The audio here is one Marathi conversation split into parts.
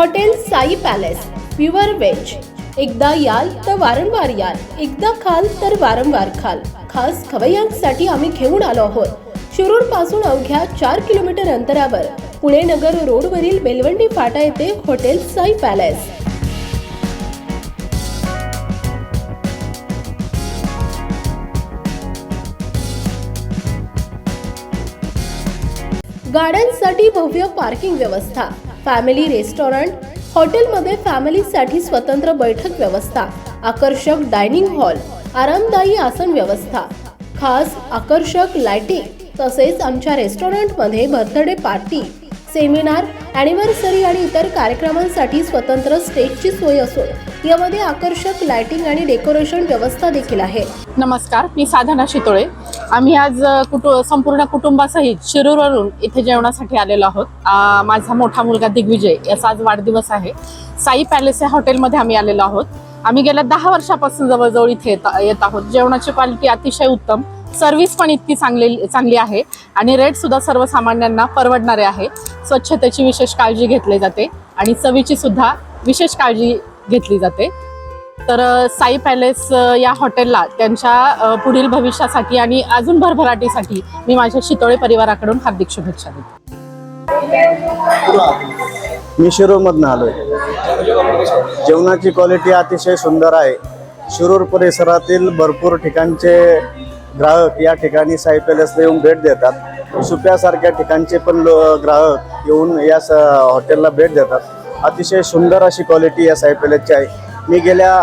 Hotel Sai palace. Pure veg. एकदा याल तर वारंवार याल. एकदा खाल तर वारंवार खाल. खास खवय्यांसाठी आम्ही घेऊन आलो आहोत. शिरूरपासून अवघ्या चार किलोमीटर अंतरावर पुणे नगर रोडवरील बेलवंडी फाटा येथे हॉटेल साई पॅलेस. गाड्यांसाठी भव्य पार्किंग व्यवस्था. फॅमिली रेस्टॉरंट हॉटेलमध्ये फॅमिलीसाठी स्वतंत्र बैठक व्यवस्था आकर्षक डायनिंग हॉल आरामदायी आसन व्यवस्था. खास आकर्षक लाइटिंग तसेच आमच्या रेस्टॉरंटमध्ये बर्थडे पार्टी सेमिनार अॅनिव्हर्सरी आणि इतर कार्यक्रमांसाठी स्वतंत्र स्टेजची सोय असून यामध्ये आकर्षक लाइटिंग आणि डेकोरेशन व्यवस्था देखील आहे. नमस्कार मी साधना शितोळे. आम्ही आज कुटु संपूर्ण कुटुंबासहित शिरूरवरून इथे जेवणासाठी आलेलो आहोत. माझा मोठा मुलगा दिग्विजय याचा आज वाढदिवस आहे. साई पॅलेस या हॉटेलमध्ये आम्ही आलेलो आहोत. आम्ही गेल्या दहा वर्षापासून जवळजवळ इथे येत येत आहोत. जेवणाची क्वालिटी अतिशय उत्तम. सर्व्हिस पण इतकी चांगली चांगली आहे. आणि रेट सुद्धा सर्वसामान्यांना परवडणारे आहे. स्वच्छतेची विशेष काळजी घेतली जाते आणि चवीची सुद्धा विशेष काळजी घेतली जाते. तर साई पॅलेस या हॉटेलला त्यांच्या पुढील भविष्यासाठी आणि अजून भरभराटीसाठी मी माझ्या शितोळे परिवाराकडून हार्दिक शुभेच्छा देते. मी शिरूरमधनं आलो आहे जेवणाची क्वालिटी अतिशय सुंदर आहे. शिरूर परिसरातील भरपूर ठिकाणचे ग्राहक या ठिकाणी साई पॅलेसला येऊन भेट देतात. सुप्यासारख्या ठिकाणचे पण लो ग्राहक येऊन या स हॉटेलला भेट देतात. अतिशय सुंदर अशी क्वालिटी या साई पॅलेसची आहे. मी गेल्या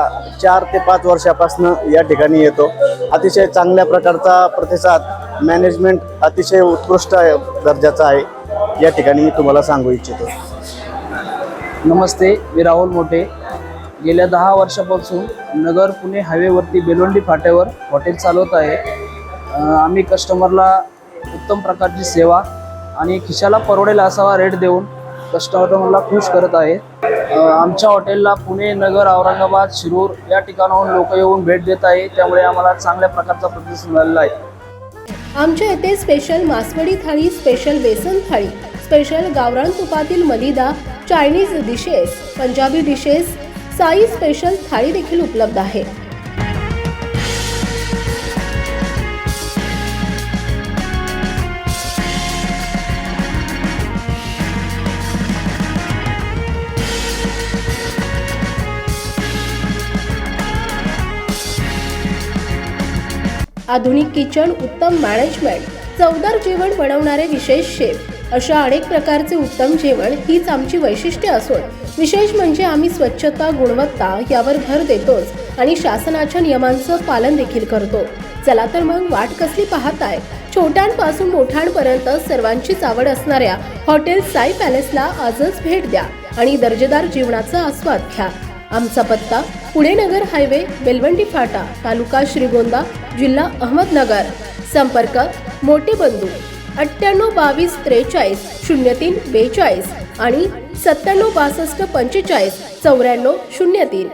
चार ते पाच वर्षापासून या ठिकाणी येतो. अतिशय चांगल्या प्रकारचा प्रतिसाद मॅनेजमेंट अतिशय उत्कृष्ट दर्जाचा आहे. या ठिकाणी मी तुम्हाला सांगू इच्छितो. नमस्ते मी राहुल मोठे. गेल्या दहा वर्षापासून नगर पुणे हायवेवरती बेलोंडी फाट्यावर हॉटेल चालवत आहे. आम्ही कस्टमरला उत्तम प्रकारची सेवा आणि खिशाला परवडेल असावा रेट देऊन कस्टमरला खुश करत आहे. आमच्या हॉटेलला पुणे नगर औरंगाबाद शिरूर या ठिकाणाहून लोक येऊन भेट देत आहे. त्यामुळे आम्हाला चांगल्या प्रकारचा प्रतिसाद मिळालेला आहे. आमच्या येथे स्पेशल मासवडी थाळी स्पेशल बेसन थाळी स्पेशल गावरान तुपातील मलिदा Chinese dishes Punjabi dishes Sai special thali देखील उपलब्ध आहे. आधुनिक किचन उत्तम मॅनेजमेंट चवदार जेवण बनवणारे विशेष शेफ अशा अनेक प्रकारचे उत्तम जेवण हीच आमची वैशिष्ट्य असून विशेष म्हणजे आम्ही स्वच्छता गुणवत्ता यावर भर देतोच आणि शासनाच्या नियमांचं पालन देखील करतो. चला तर मग वाट कसली पाहताय? छोट्यांपासून मोठ्यांपर्यंत सर्वांचीच आवड असणाऱ्या हॉटेल साई पॅलेसला आजच भेट द्या आणि दर्जेदार जीवनाचा आस्वाद घ्या. आमचा पत्ता पुणे नगर हायवे बेलवंडी फाटा तालुका श्रीगोंदा जिल्हा अहमदनगर. संपर्क मोठे बंधू. अठ्ठ्याण्णव बावीस त्रेचाळीस शून्य तीन बेचाळीस आणि सत्त्याण्णव बासष्ट पंचेचाळीस चौऱ्याण्णव शून्य तीन.